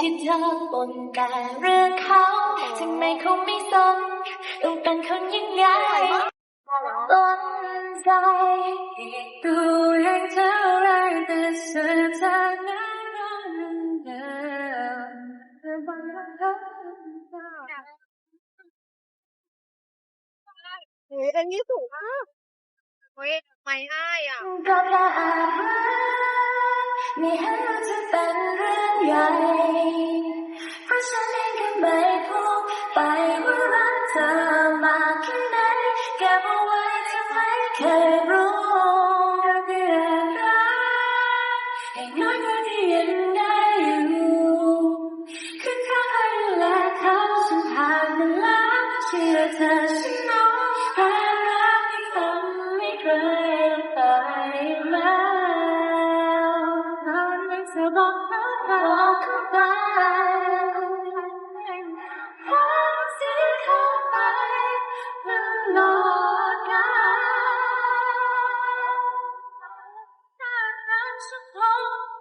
ที่เธอบ่นแต่เรื่องเขาทำไมเขาไม่สนต้องเป็นคนยังไงต้นใจดูแรงเท่าไรแต่เสื่อจากนั้นเดิมเฮ้ยอันนี้สูงมากเฮ้ยไม่ให้อะก็แค่อาจรัก ไม่เห็นว่าจะเป็นเรื่องใหญ่ เพราะฉันเองก็ไม่พูดไปว่ารักเธอมากแค่ไหนเก็บเอาไว้จะไม่เคยรู้ก็แค่รักให้น้อยกว่าที่ยังได้อยู่ supposed